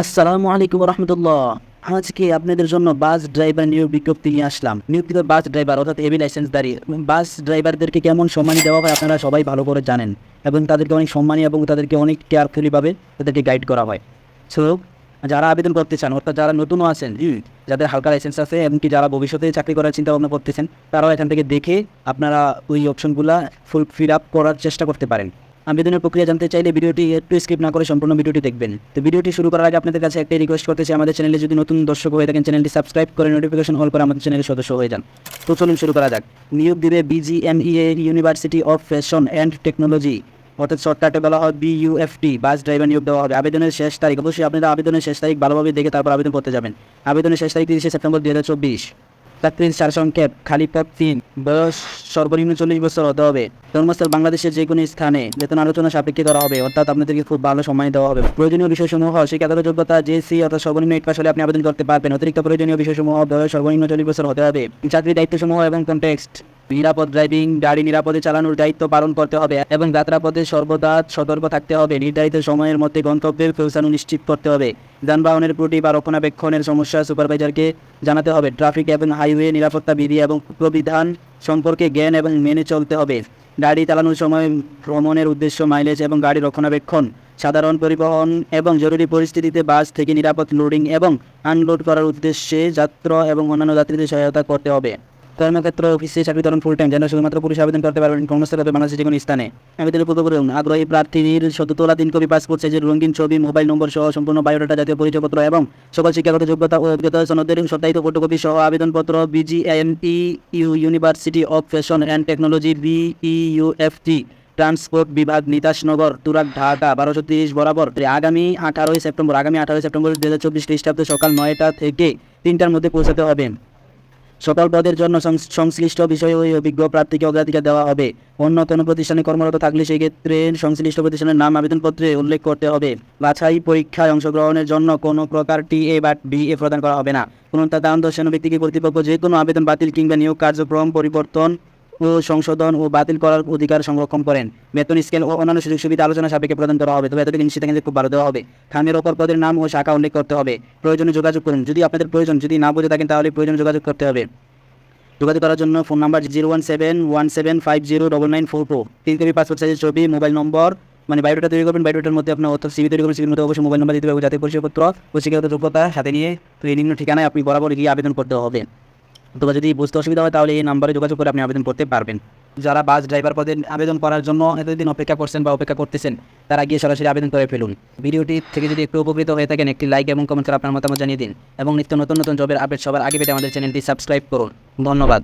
আসসালামু আলাইকুম রহমতুল্লাহ আজকে আপনাদের জন্য বাস ড্রাইভার নিয়োগ বিজ্ঞপ্তি নিয়ে আসলাম। নিয়োগকৃত বাস ড্রাইভার অর্থাৎ এবি লাইসেন্স দাঁড়িয়ে বাস ড্রাইভারদেরকে কেমন সম্মানী দেওয়া হয় আপনারা সবাই ভালো করে জানেন এবং তাদেরকে অনেক সম্মানী এবং তাদেরকে অনেক কেয়ারফুলিভাবে তাদেরকে গাইড করা হয়। সো যারা আবেদন করতে চান, অর্থাৎ যারা নতুনও আছেন যাদের হালকা লাইসেন্স আছে এমনকি যারা ভবিষ্যতে চাকরি করার চিন্তা ভাবনা করতেছেন, তারাও এখান থেকে দেখে আপনারা ওই অপশনগুলো ফুল ফিল আপ করার চেষ্টা করতে পারেন। আবেদনের প্রক্রিয়া জানতে চাইলে ভিডিওটি একটু স্কিপ না করে সম্পূর্ণ ভিডিওটি দেখবেন। তো ভিডিওটি শুরু করার আগে আপনাদের কাছে একটাই রিকোয়েস্ট করতেছি আমাদের চ্যানেলে যদি নতুন দর্শক হয়ে থাকেন চ্যানেলটি সাবস্ক্রাইব করে নোটিফিকেশন অল করে আমাদের চ্যানেলের সদস্য হয়ে যান। তো চলুন শুরু করা যাক। নিয়োগ দিবে BGMEA university of fashion and technology অর্থাৎ শর্টকাটে বলা হয় বিইউএফটি বাস ড্রাইভার নিয়োগ দেওয়া হবে। আবেদনের শেষ তারিখ, অবশ্যই আপনারা আবেদনের শেষ তারিখ ভালোভাবে দেখে তারপর আবেদন করতে যাবেন। আবেদনের শেষ তারিখ তিরিশে সেপ্টেম্বর দু হাজার চব্বিশ। সার সংক্ষেপ খালি পদ তিন, বয়স সর্বনিম্ন চল্লিশ বছর হতে হবে। জন্মস্থল বাংলাদেশের যে কোনো স্থানে বেতন আলোচনা সাপেক্ষে করা হবে, অর্থাৎ আপনাদেরকে খুব ভালো সময় দেওয়া হবে। প্রয়োজনীয় বিষয়সমূহ শিক্ষাগত যোগ্যতা জেসি অর্থাৎ সর্বনিম্ন এইট পাস হলে আপনি আবেদন করতে পারবেন। অতিরিক্ত প্রয়োজনীয় বিষয়সমূহ বয়স সর্বনিম্ন চল্লিশ বছর হতে হবে। চাকরির দায়িত্বসমূহ এবং কন্টেক্সট নিরাপদ ড্রাইভিং, গাড়ি নিরাপদে চালানোর দায়িত্ব পালন করতে হবে এবং যাত্রাপথে সর্বদা সতর্ক থাকতে হবে। নির্ধারিত সময়ের মধ্যে গন্তব্যে পৌঁছানো নিশ্চিত করতে হবে। যানবাহনের ত্রুটি বা রক্ষণাবেক্ষণের সমস্যা সুপারভাইজারকে জানাতে হবে। ট্রাফিক এবং হাইওয়ে নিরাপত্তা বিধি এবং প্রবিধান সম্পর্কে জ্ঞান এবং মেনে চলতে হবে। গাড়ি চালানোর সময় ভ্রমণের উদ্দেশ্য মাইলেজ এবং গাড়ি রক্ষণাবেক্ষণ, সাধারণ পরিবহন এবং জরুরি পরিস্থিতিতে বাস থেকে নিরাপদ লোডিং এবং আনলোড করার উদ্দেশ্যে যাত্রা এবং অন্যান্য যাত্রীদের সহায়তা করতে হবে। কর্মক্ষেত্র অফিসে চাকরি ধরুন ফুল টাইম যেন শুধুমাত্র পুরুষ আবেদন করতে পারবেন কর্মস্থল বাংলাদেশের যে কোনো স্থানে। আবেদনের পূর্ব করুন আগ্রহী প্রার্থীর শততলা তিন কপি পাসপোর্ট সাইজের রঙিন ছবি মোবাইল নম্বর সহ সম্পূর্ণ বায়োডাটা জাতীয় পরিচয়পত্র এবং সকল শিক্ষাগত যোগ্যতা ও অভিজ্ঞতা সনদের সত্যায়িত ফটোকপি সহ আবেদনপত্র BGMEA university of fashion and technology BUFT transport বিভাগ নিতাসনগর তুরাক ঢাকা বারোশো তিরিশ বরাবর। আগামী আঠারোই সেপ্টেম্বর, আগামী আঠারোই সেপ্টেম্বর দু হাজার চব্বিশ খ্রিস্টাব্দ সকাল নয়টা থেকে তিনটার মধ্যে পৌঁছাতে হবে। সকল পদের জন্য সংশ্লিষ্ট বিষয় ওই অভিজ্ঞ প্রার্থীকে অগ্রাধিকার দেওয়া হবে। অন্য কোনো প্রতিষ্ঠানে কর্মরত থাকলে সেই ক্ষেত্রে সংশ্লিষ্ট প্রতিষ্ঠানের নাম, আবেদনপত্রে উল্লেখ করতে হবে। বাছাই পরীক্ষায় অংশগ্রহণের জন্য কোনো প্রকার টি এ বা বি এ প্রদান করা হবে না। কোনো তাদের সেন ব্যক্তিকে কর্তৃপক্ষ যে কোনো আবেদন বাতিল কিংবা নিয়োগ কার্যক্রম পরিবর্তন ও সংশোধন ও বাতিল করার অধিকার সংরক্ষণ করেন। বেতন স্কেল ও অন্যান্য সুযোগ সুবিধা আলোচনা সাপেক্ষে প্রদান করা হবে। তবে নিশ্চিত থাকেন যে খুব ভালো দেওয়া হবে। খামের ওপর পদের নাম ও শাখা উল্লেখ করতে হবে। প্রয়োজনে যোগাযোগ করুন। যদি আপনাদের প্রয়োজন, যদি না বুঝে থাকেন, তাহলে প্রয়োজনে যোগাযোগ করতে হবে। যোগাযোগ করার জন্য phone number zero one seven one seven five zero double nine four four তিন কপি পাসপোর্ট সাইজের ছবি, মোবাইল নম্বর মানে বায়োডাটা তৈরি করবেন বায়োডাটার মধ্যে আপনার অর্থ সিবি তৈরি করবেন সিবির মধ্যে অবশ্যই মোবাইল নাম্বার দিতে হবে, যাতে পরিচয়পত্র ও শিক্ষাগত যোগ্যতা সাথে নিয়ে, তো এই নিম্ন ঠিকানায় আপনি বরাবর গিয়ে আবেদন করতে হবে। অথবা যদি বুঝতে অসুবিধা হয়, তাহলে এই নাম্বারে যোগাযোগ করে আপনি আবেদন করতে পারবেন। যারা বাস ড্রাইভার পদে আবেদন করার জন্য এতদিন অপেক্ষা করছেন বা অপেক্ষা করতেছেন, তারা গিয়ে সরাসরি আবেদন করে ফেলুন। ভিডিওটি থেকে যদি একটু উপকৃত হয়ে থাকেন, একটি লাইক এবং কমেন্ট করে আপনার মতামত জানিয়ে দিন। এবং নিত্য নতুন নতুন জবের আপডেট সবার আগে পেতে আমাদের চ্যানেলটি সাবস্ক্রাইব করুন। ধন্যবাদ।